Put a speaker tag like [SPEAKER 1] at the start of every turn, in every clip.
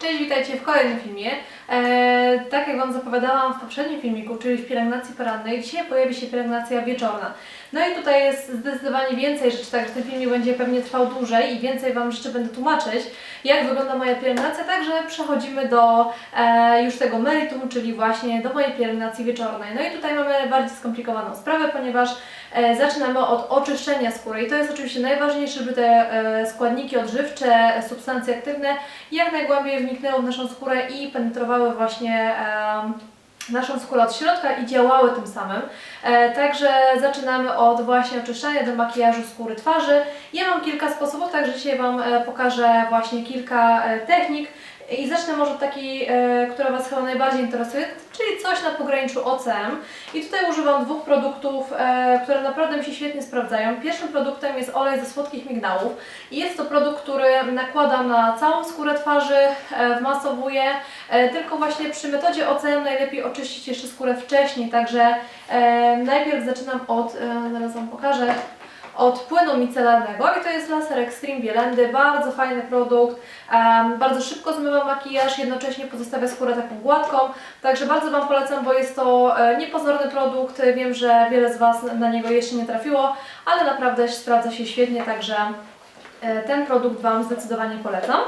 [SPEAKER 1] Cześć, witajcie w kolejnym filmie. Eee, tak jak Wam zapowiadałam w poprzednim filmiku, czyli w pielęgnacji porannej, dzisiaj pojawi się pielęgnacja wieczorna. No i tutaj jest zdecydowanie więcej rzeczy, także ten filmik będzie pewnie trwał dłużej i więcej Wam rzeczy będę tłumaczyć, jak wygląda moja pielęgnacja, także przechodzimy do e, już tego meritum, czyli właśnie do mojej pielęgnacji wieczornej. No i tutaj mamy bardziej skomplikowaną sprawę, ponieważ e, zaczynamy od oczyszczenia skóry i to jest oczywiście najważniejsze, żeby te e, składniki odżywcze, e, substancje aktywne jak najgłębiej wniknęły w naszą skórę i penetrowały właśnie naszą skórę od środka i działały tym samym. E, także zaczynamy od właśnie oczyszczania do makijażu skóry twarzy. Ja mam kilka sposobów, także dzisiaj Wam e, pokażę właśnie kilka e, technik. I zacznę może od takiej, e, która Was chyba najbardziej interesuje, czyli coś na pograniczu OCM. I tutaj używam dwóch produktów, e, które naprawdę mi się świetnie sprawdzają. Pierwszym produktem jest olej ze słodkich migdałów. I jest to produkt, który nakładam na całą skórę twarzy, e, wmasowuję, tylko właśnie przy metodzie OCM najlepiej oczyścić jeszcze skórę wcześniej, także najpierw zaczynam od, zaraz Wam pokażę, od płynu micelarnego i to jest Laser Extreme Bielendy, bardzo fajny produkt, em, bardzo szybko zmywa makijaż, jednocześnie pozostawia skórę taką gładką, także bardzo Wam polecam, bo jest to e, niepozorny produkt, wiem, że wiele z Was na niego jeszcze nie trafiło, ale naprawdę sprawdza się świetnie, także e, ten produkt Wam zdecydowanie polecam.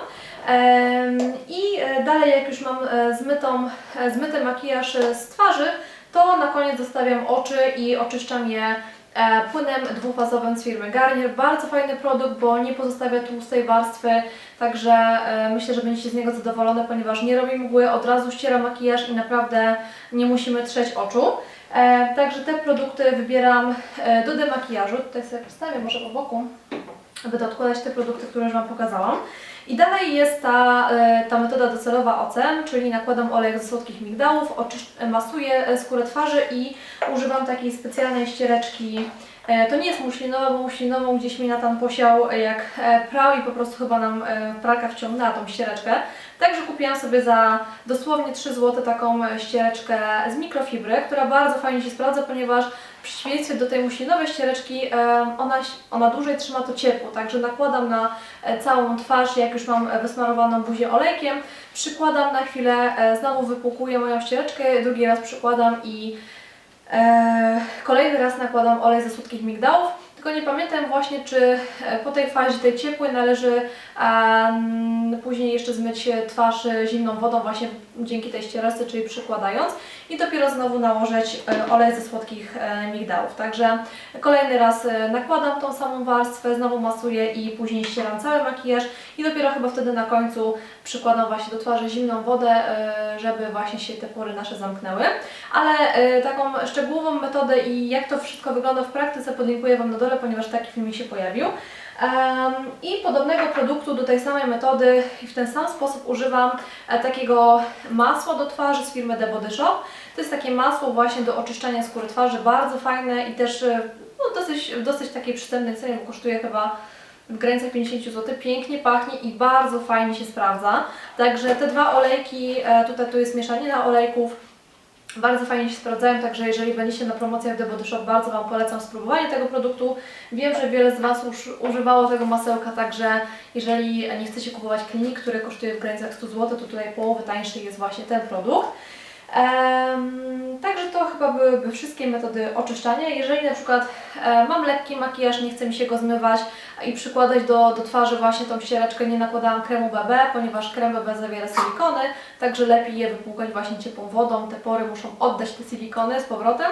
[SPEAKER 1] I e, dalej, jak już mam zmytą, zmyty makijaż z twarzy, to na koniec zostawiam oczy i oczyszczam je płynem dwufazowym z firmy Garnier. Bardzo fajny produkt, bo nie pozostawia tłustej warstwy, także e, myślę, że będziecie z niego zadowolone, ponieważ nie robi mgły, od razu ściera makijaż i naprawdę nie musimy trzeć oczu. E, Także te produkty wybieram e, do demakijażu. Tutaj sobie postawię może po boku, aby odkładać te produkty, które już Wam pokazałam. I dalej jest ta, e, ta metoda docelowa OCM, czyli nakładam olej ze słodkich migdałów, masuję e, skórę twarzy i używam takiej specjalnej ściereczki. E, To nie jest muślinowa, bo muślinową gdzieś mi Natan posiał jak prał i po prostu chyba nam pralka wciągnęła tą ściereczkę. Także kupiłam sobie za dosłownie 3 zł taką e, ściereczkę z mikrofibry, która bardzo fajnie się sprawdza, ponieważ w przeciwieństwie do tej muślinowej ściereczki e, ona, ona dłużej trzyma to ciepło, także nakładam na e, całą twarz, jak już mam wysmarowaną buzię olejkiem, przykładam na chwilę, znowu wypłukuję moją ściereczkę, drugi raz przykładam i kolejny raz nakładam olej ze słodkich migdałów. Tylko nie pamiętam właśnie, czy e, po tej fazie tej ciepłej należy em, później jeszcze zmyć twarz e, zimną wodą właśnie dzięki tej ściereczce, czyli przykładając i dopiero znowu nałożyć e, olej ze słodkich e, migdałów. Także kolejny raz e, nakładam tą samą warstwę, znowu masuję i później ścieram cały makijaż i dopiero chyba wtedy na końcu przykładam właśnie do twarzy zimną wodę, żeby właśnie się te pory nasze zamknęły. Ale taką szczegółową metodę i jak to wszystko wygląda w praktyce podlinkuję Wam na dole, ponieważ taki film się pojawił. I podobnego produktu do tej samej metody i w ten sam sposób używam takiego masła do twarzy z firmy The Body Shop. To jest takie masło właśnie do oczyszczania skóry twarzy, bardzo fajne i też e, no, dosyć, dosyć takiej przystępnej cenie, bo kosztuje chyba w granicach 50 zł. Pięknie pachnie i bardzo fajnie się sprawdza. Także te dwa olejki, e, tutaj tu jest mieszanina olejków, bardzo fajnie się sprawdzają, także jeżeli będziecie na promocjach The Body Shop, bardzo Wam polecam spróbowanie tego produktu. Wiem, że wiele z Was już używało tego masełka, także jeżeli nie chcecie kupować klinik, który kosztuje w granicach 100 zł, to tutaj połowy tańszy jest właśnie ten produkt. Także to chyba byłyby wszystkie metody oczyszczania. Jeżeli na przykład e, mam lekki makijaż, nie chce mi się go zmywać i przykładać do, do twarzy właśnie tą ściereczkę, nie nakładałam kremu BB, ponieważ krem BB zawiera silikony, także lepiej je wypłukać właśnie ciepłą wodą. Te pory muszą oddać te silikony z powrotem.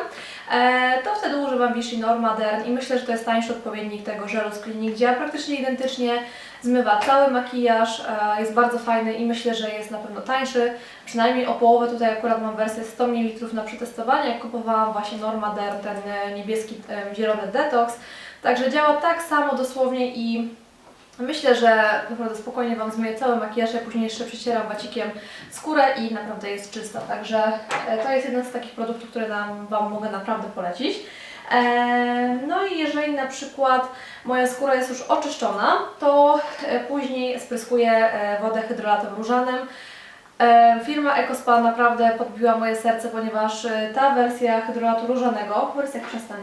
[SPEAKER 1] E, to wtedy używam Vichy Normadern i myślę, że to jest tańszy odpowiednik tego żelu z klinik, gdzie praktycznie identycznie zmywa cały makijaż, e, jest bardzo fajny i myślę, że jest na pewno tańszy, przynajmniej o połowę, tutaj akurat mam wersję 100 ml na przetestowanie, jak kupowałam właśnie Normadern, ten e, niebieski, e, zielony detoks, także działa tak samo dosłownie i myślę, że naprawdę spokojnie Wam zmyję cały makijaż, ja później jeszcze przycieram wacikiem skórę i naprawdę jest czysta, także to jest jeden z takich produktów, które Wam mogę naprawdę polecić. E, No i jeżeli na przykład moja skóra jest już oczyszczona, to e, później spryskuję e, wodę hydrolatem różanym. Firma EcoSpa naprawdę podbiła moje serce, ponieważ ta wersja hydrolatu różanego, wersja przestań,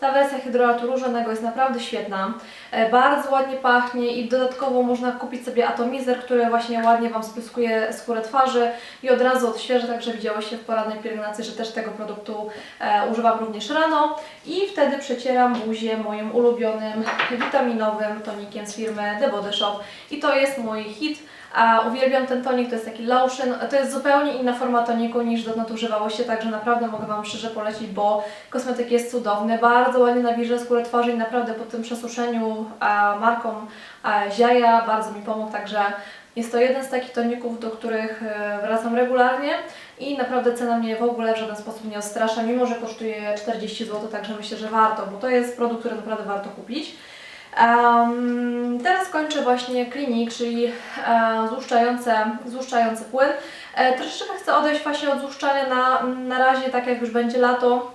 [SPEAKER 1] Ta wersja hydrolatu różanego jest naprawdę świetna, e, bardzo ładnie pachnie i dodatkowo można kupić sobie atomizer, który właśnie ładnie Wam spryskuje skórę twarzy i od razu odświeży, także widziałyście w poradnej pielęgnacji, że też tego produktu e, używam również rano i wtedy przecieram buzię moim ulubionym witaminowym tonikiem z firmy The Body Shop i to jest mój hit. A uwielbiam ten tonik, to jest taki lotion. To jest zupełnie inna forma toniku niż dotąd używałyście, także naprawdę mogę Wam szczerze polecić, bo kosmetyk jest cudowny, bardzo ładnie nawilża skórę twarzy i naprawdę po tym przesuszeniu marką Ziaja bardzo mi pomógł, także jest to jeden z takich toników, do których e, wracam regularnie i naprawdę cena mnie w ogóle w żaden sposób nie odstrasza, mimo że kosztuje 40 zł, także myślę, że warto, bo to jest produkt, który naprawdę warto kupić. Em, teraz kończę właśnie klinik, czyli e, złuszczające, złuszczający płyn. E, troszeczkę chcę odejść właśnie od złuszczania na, na razie, tak jak już będzie lato,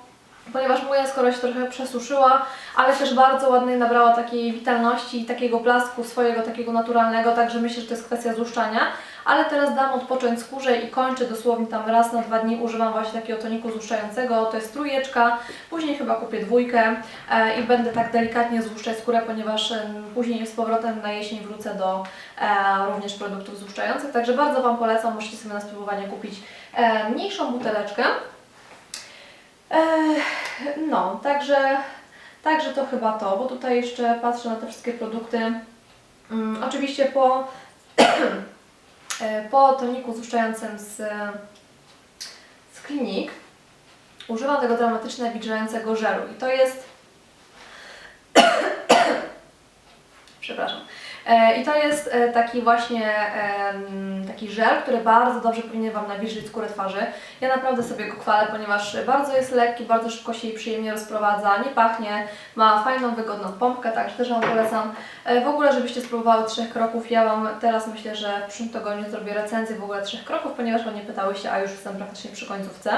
[SPEAKER 1] ponieważ moja skóra się trochę przesuszyła, ale też bardzo ładnie nabrała takiej witalności i takiego blasku swojego, takiego naturalnego, także myślę, że to jest kwestia złuszczania. Ale teraz dam odpocząć skórze i kończę dosłownie tam raz na dwa dni używam właśnie takiego toniku złuszczającego, to jest trójeczka, później chyba kupię dwójkę e, i będę tak delikatnie złuszczać skórę, ponieważ później z powrotem na jesień wrócę do e, również produktów złuszczających, także bardzo Wam polecam, możecie sobie na spróbowanie kupić e, mniejszą buteleczkę. E, no, także, także to chyba to, bo tutaj jeszcze patrzę na te wszystkie produkty. Mm, oczywiście po, e, po toniku złuszczającym z, z klinik używam tego dramatyczne nawilżającego żelu i to jest przepraszam. E, I to jest e, taki właśnie taki żel, który bardzo dobrze powinien Wam nawilżyć skórę twarzy. Ja naprawdę sobie go chwalę, ponieważ bardzo jest lekki, bardzo szybko się i przyjemnie rozprowadza, nie pachnie, ma fajną, wygodną pompkę, także też Wam polecam. E, W ogóle, żebyście spróbowały trzech kroków, ja Wam teraz myślę, że w przyszłym tygodniu zrobię recenzję w ogóle trzech kroków, ponieważ mnie pytałyście, a już jestem praktycznie przy końcówce.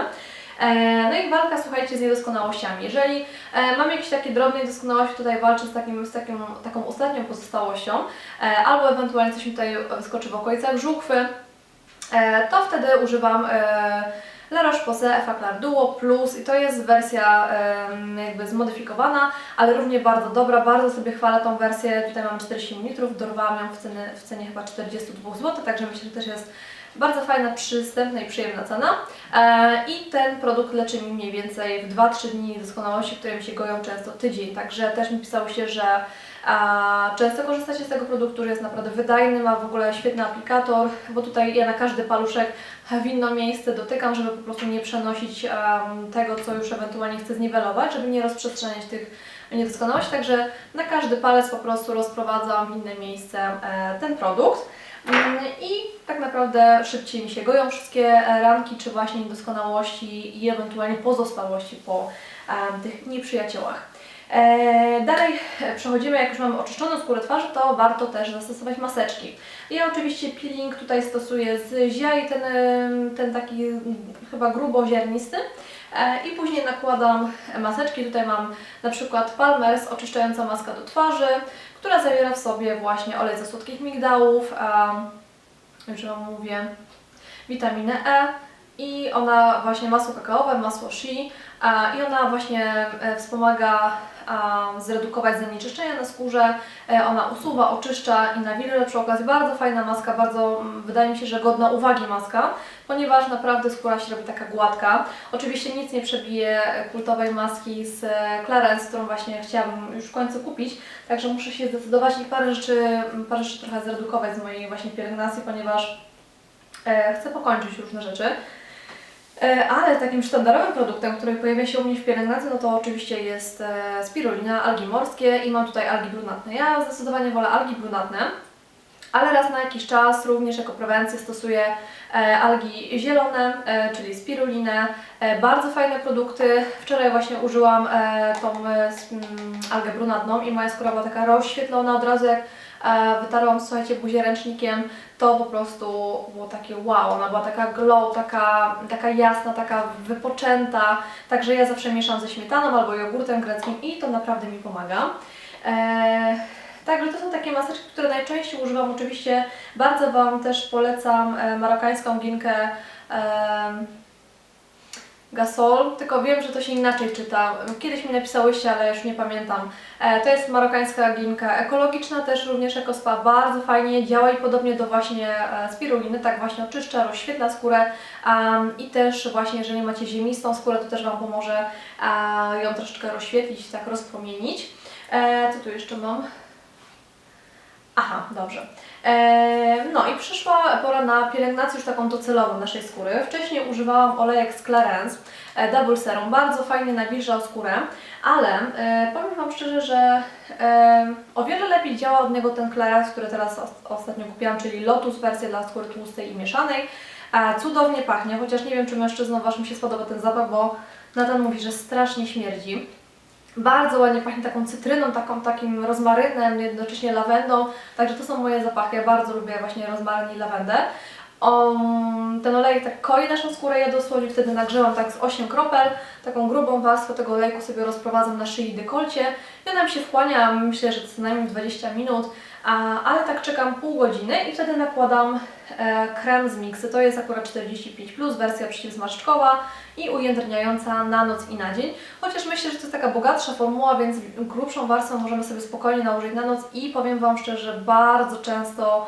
[SPEAKER 1] E, No i walka, słuchajcie, z niedoskonałościami. Jeżeli e, mam jakieś takie drobne niedoskonałości, tutaj walczę z, takim, z takim, taką ostatnią pozostałością, e, albo ewentualnie coś mi tutaj wyskoczy w okolicach żuchwy, to wtedy używam La Roche-Posay Duo Plus i to jest wersja jakby zmodyfikowana, ale równie bardzo dobra, bardzo sobie chwalę tą wersję. Tutaj mam 40 ml, dorwałam ją w cenie, w cenie chyba 42 zł, także myślę, że też jest bardzo fajna, przystępna i przyjemna cena. E, I ten produkt leczy mi mniej więcej w 2-3 dni doskonałości, które mi się goją często tydzień. Także też mi pisałyście, że a, często korzystacie z tego produktu, który jest naprawdę wydajny, ma w ogóle świetny aplikator, bo tutaj ja na każdy paluszek w inne miejsce dotykam, żeby po prostu nie przenosić tego, co już ewentualnie chcę zniwelować, żeby nie rozprzestrzeniać tych niedoskonałości. Także na każdy palec po prostu rozprowadzam w inne miejsce e, ten produkt. Mm, I tak naprawdę szybciej mi się goją wszystkie e, ranki, czy właśnie niedoskonałości i ewentualnie pozostałości po em, tych nieprzyjaciołach. E, dalej e, przechodzimy, jak już mamy oczyszczoną skórę twarzy, to warto też zastosować maseczki. Ja oczywiście peeling tutaj stosuję z ziai, ten, ten taki chyba gruboziarnisty. E, I później nakładam maseczki. Tutaj mam na przykład Palmers oczyszczająca maska do twarzy, która zawiera w sobie właśnie olej ze słodkich migdałów, już Wam mówię, witaminę E i ona właśnie masło kakaowe, masło shea i ona właśnie e, wspomaga zredukować zanieczyszczenia na skórze, e, ona usuwa, oczyszcza i nawilża przy okazji. Bardzo fajna maska, bardzo wydaje mi się, że godna uwagi maska, ponieważ naprawdę skóra się robi taka gładka. Oczywiście nic nie przebije kultowej maski z e, Clarence, którą właśnie chciałabym już w końcu kupić, także muszę się zdecydować i parę rzeczy, parę rzeczy trochę zredukować z mojej właśnie pielęgnacji, ponieważ e, chcę pokończyć różne rzeczy. E, Ale takim sztandarowym produktem, który pojawia się u mnie w pielęgnacji, no to oczywiście jest e, spirulina, algi morskie i mam tutaj algi brunatne. Ja zdecydowanie wolę algi brunatne, ale raz na jakiś czas również jako prewencję stosuję e, algi zielone, czyli spirulinę. Bardzo fajne produkty. Wczoraj właśnie użyłam tą mm, algę brunatną i moja skóra była taka rozświetlona od razu jak wytarłam, słuchajcie, buzię ręcznikiem, to po prostu było takie wow, ona była taka glow, taka, taka jasna, taka wypoczęta, także ja zawsze mieszam ze śmietaną albo jogurtem greckim i to naprawdę mi pomaga. E, Także to są takie maseczki, które najczęściej używam. Oczywiście bardzo Wam też polecam e, marokańską ginkę. E, Gasol, tylko wiem, że to się inaczej czyta. Kiedyś mi napisałyście, ale już nie pamiętam. E, to jest marokańska ginka ekologiczna, też również ekospa, bardzo fajnie działa i podobnie do właśnie e, spiruliny, tak właśnie oczyszcza, rozświetla skórę um, i też właśnie jeżeli macie ziemistą skórę, to też Wam pomoże e, ją troszeczkę rozświetlić, tak rozpromienić. E, co tu jeszcze mam? Aha, dobrze. E, no i przyszła pora na pielęgnację już taką docelową naszej skóry. Wcześniej używałam olejek z Clarence e, Double Serum, bardzo fajnie nawilżał skórę, ale e, powiem Wam szczerze, że o wiele lepiej działa od niego ten Clarence, który teraz os- ostatnio kupiłam, czyli Lotus wersja dla skóry tłustej i mieszanej. Cudownie pachnie, chociaż nie wiem, czy mężczyznom Waszym się spodoba ten zapach, bo Nathan mówi, że strasznie śmierdzi. Bardzo ładnie pachnie taką cytryną, taką, takim rozmarynem, jednocześnie lawendą. Także to są moje zapachy. Ja bardzo lubię właśnie rozmaryn i lawendę. Um, ten olej tak koi naszą skórę, ja dosłownie wtedy nagrzewam tak z 8 kropel, taką grubą warstwę tego olejku sobie rozprowadzam na szyi i dekolcie i ona mi się wchłania, myślę, że co najmniej 20 minut, ale tak czekam pół godziny i wtedy nakładam e, krem z miksy, to jest akurat 45+, wersja przeciwzmarszczkowa i ujędrniająca na noc i na dzień, chociaż myślę, że to jest taka bogatsza formuła, więc grubszą warstwę możemy sobie spokojnie nałożyć na noc i powiem Wam szczerze, bardzo często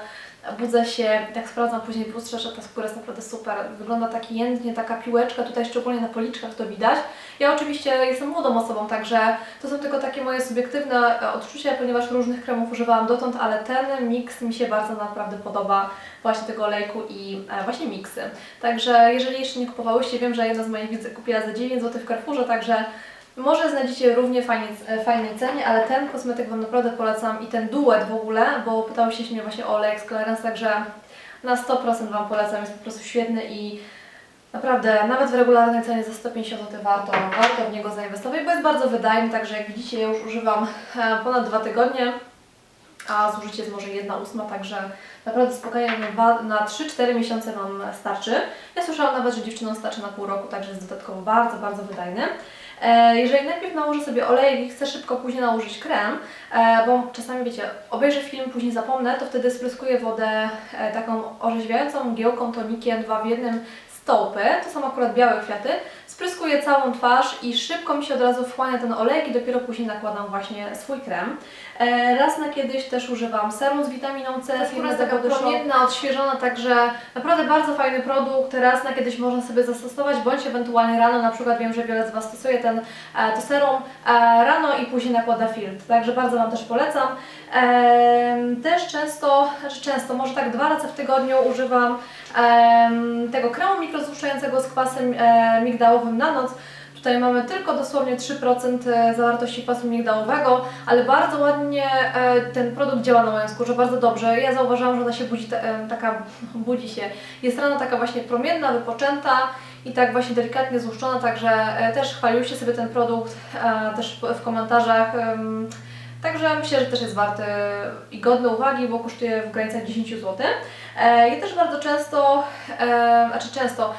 [SPEAKER 1] budzę się, tak sprawdzam później w lustrze, że ta skóra jest naprawdę super. Wygląda tak jędrnie, taka piłeczka, tutaj szczególnie na policzkach to widać. Ja oczywiście jestem młodą osobą, także to są tylko takie moje subiektywne e, odczucia, ponieważ różnych kremów używałam dotąd, ale ten miks mi się bardzo naprawdę podoba, właśnie tego olejku i e, właśnie miksy. Także jeżeli jeszcze nie kupowałyście, wiem, że jedna z moich widzek kupiła za 9 zł w Carrefourze, także może znajdziecie równie fajnie, e, fajnej cenie, ale ten kosmetyk Wam naprawdę polecam i ten duet w ogóle, bo pytałyście się mnie właśnie o z Clarence, także na 100% Wam polecam, jest po prostu świetny i naprawdę nawet w regularnej cenie za 150 zł warto, warto w niego zainwestować, bo jest bardzo wydajny, także jak widzicie ja już używam e, ponad dwa tygodnie, a zużycie jest może jedna ósma, także naprawdę spokojnie na 3-4 miesiące Wam starczy. Ja słyszałam nawet, że dziewczynom starczy na pół roku, także jest dodatkowo bardzo, bardzo wydajny. E, Jeżeli najpierw nałożę sobie olejek i chcę szybko później nałożyć krem, e, bo czasami wiecie, obejrzę film, później zapomnę, to wtedy spryskuję wodę e, taką orzeźwiającą mgiełką, tonikiem, dwa w jednym stołpy, to są akurat białe kwiaty, spryskuję całą twarz i szybko mi się od razu wchłania ten olejek i dopiero później nakładam właśnie swój krem. E, Raz na kiedyś też używam serum z witaminą C, ta skóra jest taka promienna, odświeżona, także naprawdę bardzo fajny produkt, raz na kiedyś można sobie zastosować, bądź ewentualnie rano, na przykład wiem, że wiele z Was stosuje ten, e, to serum e, rano i później nakłada filtr, także bardzo Wam też polecam. Też często, znaczy często, może tak dwa razy w tygodniu używam tego kremu mikrozłuszczającego z kwasem e, migdałowym na noc. Tutaj mamy tylko dosłownie 3% e, zawartości kwasu migdałowego, ale bardzo ładnie e, ten produkt działa na moją skórze, bardzo dobrze. Ja zauważyłam, że ona się budzi, e, taka, budzi się, jest rano taka właśnie promienna, wypoczęta i tak właśnie delikatnie złuszczona, także też chwaliłyście sobie ten produkt, też w- komentarzach. Także myślę, że też jest warty i godny uwagi, bo kosztuje w granicach 10 zł. Ja też bardzo często, znaczy często,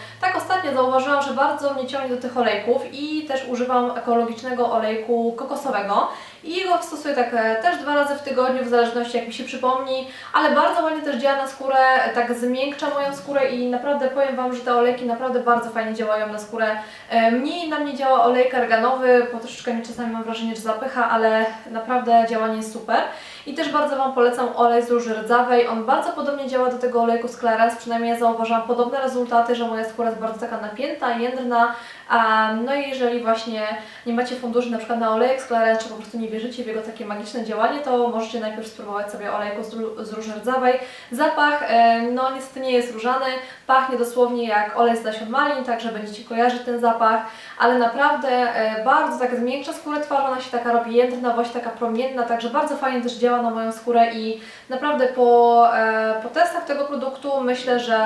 [SPEAKER 1] ostatnio zauważyłam, że bardzo mnie ciągnie do tych olejków i też używam ekologicznego olejku kokosowego i jego stosuję tak e, też dwa razy w tygodniu, w zależności jak mi się przypomni, ale bardzo ładnie też działa na skórę, tak zmiękcza moją skórę i naprawdę powiem Wam, że te olejki naprawdę bardzo fajnie działają na skórę. E, Mniej na mnie działa olejek arganowy, bo troszeczkę mi czasami mam wrażenie, że zapycha, ale naprawdę działanie jest super. I też bardzo Wam polecam olej z róży rdzawej. On bardzo podobnie działa do tego olejku z Clarence, przynajmniej ja zauważyłam podobne rezultaty, że moja skóra jest bardzo taka napięta, jędrna. No i jeżeli właśnie nie macie funduszy na przykład na olejek z czy po prostu nie wierzycie w jego takie magiczne działanie, to możecie najpierw spróbować sobie olejku z, ró- z róży rdzawej. Zapach, e, no niestety nie jest różany, pachnie dosłownie jak olej z nasion malin, także będziecie kojarzyć ten zapach, ale naprawdę e, bardzo tak zmiękcza skórę twarzy, ona się taka robi jędrna, właśnie taka promienna, także bardzo fajnie też działa na moją skórę i naprawdę po, e, po testach tego produktu myślę, że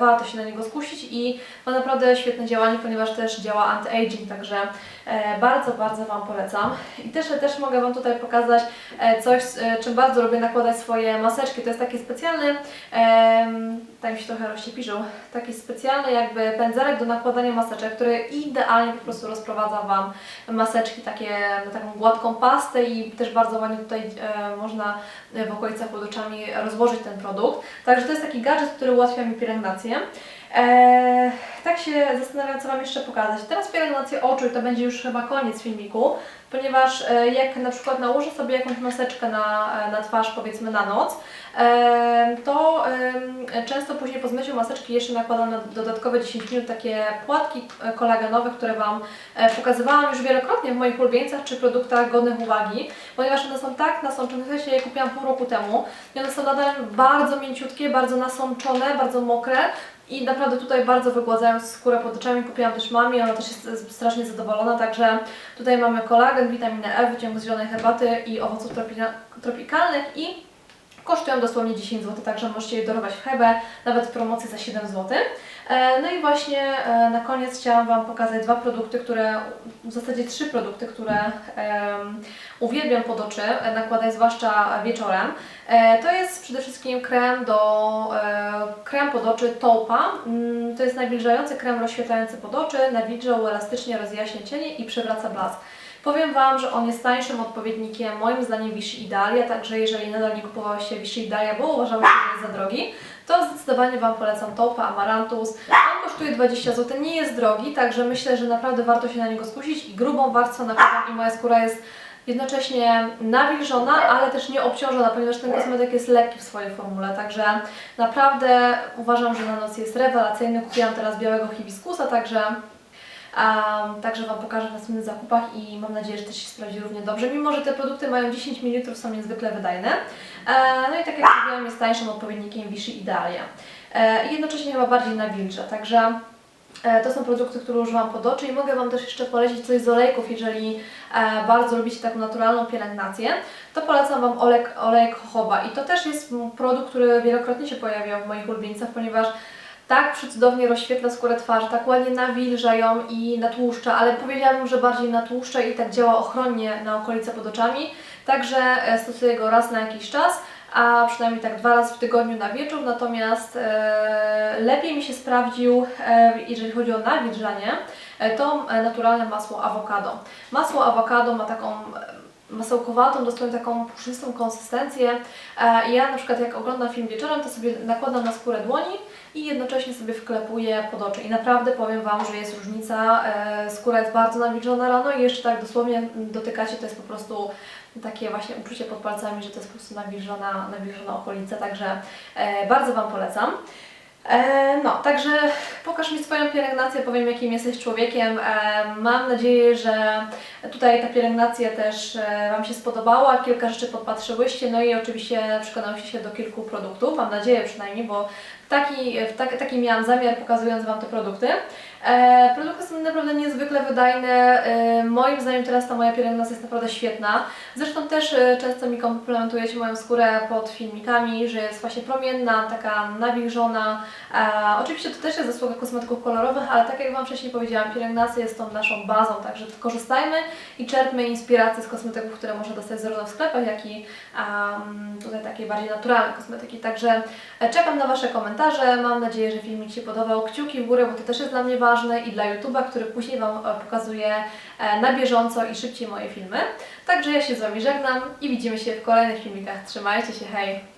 [SPEAKER 1] warto się na niego skusić i ma naprawdę świetne działanie, ponieważ też działa anti-aging, także e, bardzo, bardzo Wam polecam. I też, też mogę Wam tutaj pokazać e, coś, e, czym bardzo lubię nakładać swoje maseczki. To jest taki specjalny, tak mi się trochę rozściepiżył, taki specjalny jakby pędzelek do nakładania maseczek, który idealnie po prostu rozprowadza Wam maseczki takie taką gładką pastę i też bardzo ładnie tutaj można w okolicach pod oczami rozłożyć ten produkt. Także to jest taki gadżet, który ułatwia mi pielęgnację. Eee, tak się zastanawiam, co Wam jeszcze pokazać. Teraz pielęgnację oczu i to będzie już chyba koniec filmiku, ponieważ e, jak na przykład nałożę sobie jakąś maseczkę na, e, na twarz, powiedzmy na noc, to często później po zmyciu maseczki jeszcze nakładam na dodatkowe 10 minut takie płatki e, kolagenowe, które Wam e, pokazywałam już wielokrotnie w moich ulubieńcach czy produktach godnych uwagi, ponieważ one są tak nasączone, w sensie je kupiłam pół roku temu i one są nadal bardzo mięciutkie, bardzo nasączone, bardzo mokre, i naprawdę tutaj bardzo wygładzają skórę pod oczami. Kupiłam też mamie, ona też jest strasznie zadowolona, także tutaj mamy kolagen, witaminę E, wyciąg z zielonej herbaty i owoców tropikalnych i kosztują dosłownie 10 zł, także możecie je dorwać w Hebe, nawet w promocji za 7 zł. E, No i właśnie e, na koniec chciałam Wam pokazać dwa produkty, które, w zasadzie trzy produkty, które em, uwielbiam pod oczy, e, nakładać zwłaszcza wieczorem. To jest przede wszystkim krem do krem pod oczy Toupa. Mm, To jest nawilżający krem rozświetlający pod oczy, nawilża, uelastycznie rozjaśnia cienie i przywraca blask. Powiem Wam, że on jest tańszym odpowiednikiem moim zdaniem Vichy Idalia, także jeżeli nadal nie kupowałyście Vichy Idalia, bo uważałyście, że jest za drogi, to zdecydowanie Wam polecam Toupa Amaranthus. On kosztuje 20 zł, nie jest drogi, także myślę, że naprawdę warto się na niego skusić i grubą warstwę nakładam i moja skóra jest jednocześnie nawilżona, ale też nie obciążona, ponieważ ten kosmetyk jest lekki w swojej formule, także naprawdę uważam, że na noc jest rewelacyjny. Kupiłam teraz białego hibiskusa, także Um, także Wam pokażę w następnych zakupach i mam nadzieję, że też się sprawdzi równie dobrze, mimo że te produkty mają 10 ml, są niezwykle wydajne. E, no i tak jak mówiłam, jest tańszym odpowiednikiem Vichy Idealia. E, jednocześnie chyba bardziej nawilża, także e, to są produkty, które używam pod oczy i mogę Wam też jeszcze polecić coś z olejków, jeżeli e, bardzo lubicie taką naturalną pielęgnację, to polecam Wam olejek, olejek jojoba i to też jest produkt, który wielokrotnie się pojawiał w moich ulubieńcach, ponieważ tak przecudownie rozświetla skórę twarzy, tak ładnie nawilża ją i natłuszcza, ale powiedziałabym, że bardziej natłuszcza i tak działa ochronnie na okolice pod oczami. Także e, stosuję go raz na jakiś czas, a przynajmniej tak dwa razy w tygodniu na wieczór, natomiast e, lepiej mi się sprawdził, e, jeżeli chodzi o nawilżanie, e, to e, naturalne masło awokado. Masło awokado ma taką e, masełkowatą, dosłownie taką puszystą konsystencję. Ja na przykład jak oglądam film wieczorem, to sobie nakładam na skórę dłoni i jednocześnie sobie wklepuję pod oczy. I naprawdę powiem Wam, że jest różnica. E, Skóra jest bardzo nawilżona rano i jeszcze tak dosłownie dotykacie, to jest po prostu takie właśnie uczucie pod palcami, że to jest po prostu nawilżona, nawilżona okolica, także e, bardzo Wam polecam. E, no, także pokaż mi swoją pielęgnację, powiem jakim jesteś człowiekiem. Mam nadzieję, że tutaj ta pielęgnacja też Wam się spodobała, kilka rzeczy podpatrzyłyście, no i oczywiście przekonałyście się do kilku produktów, mam nadzieję przynajmniej, bo taki, w tak, taki miałam zamiar pokazując Wam te produkty. E, produkty są naprawdę niezwykle wydajne, e, moim zdaniem teraz ta moja pielęgnacja jest naprawdę świetna. Zresztą też e, często mi komplementujecie moją skórę pod filmikami, że jest właśnie promienna, taka nawilżona. Oczywiście to też jest zasługa kosmetyków kolorowych, ale tak jak Wam wcześniej powiedziałam, pielęgnacja jest tą naszą bazą, także korzystajmy i czerpmy inspiracje z kosmetyków, które można dostać zarówno w sklepach, jak i tutaj takie bardziej naturalne kosmetyki. Także czekam na Wasze komentarze, mam nadzieję, że filmik się podobał. Kciuki w górę, bo to też jest dla mnie ważne i dla YouTube'a, który później Wam e, pokazuje e, na bieżąco i szybciej moje filmy. Także ja się z Wami żegnam i widzimy się w kolejnych filmikach. Trzymajcie się, hej!